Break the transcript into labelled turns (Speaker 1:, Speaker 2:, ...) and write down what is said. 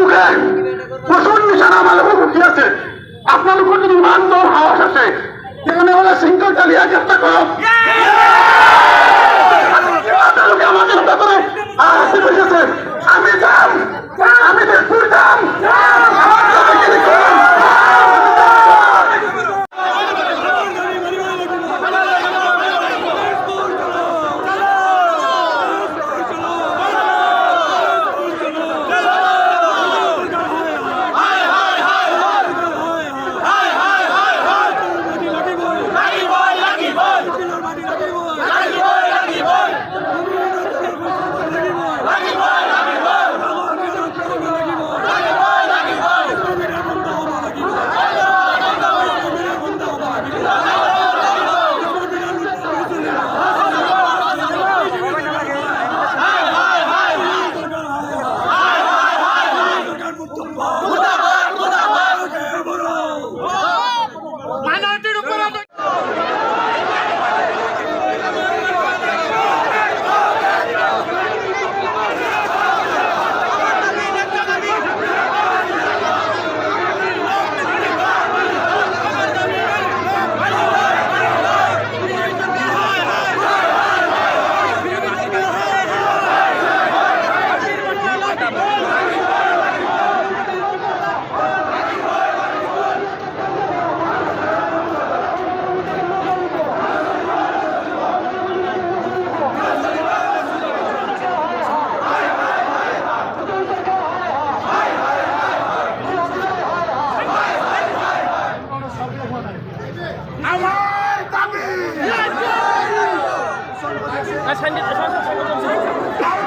Speaker 1: মুখে আছে। আপনার যদি মান দৌড় হাওয়া আছে সিঙ্গল চালিয়ে চেষ্টা করো। সংসদ সংগঠন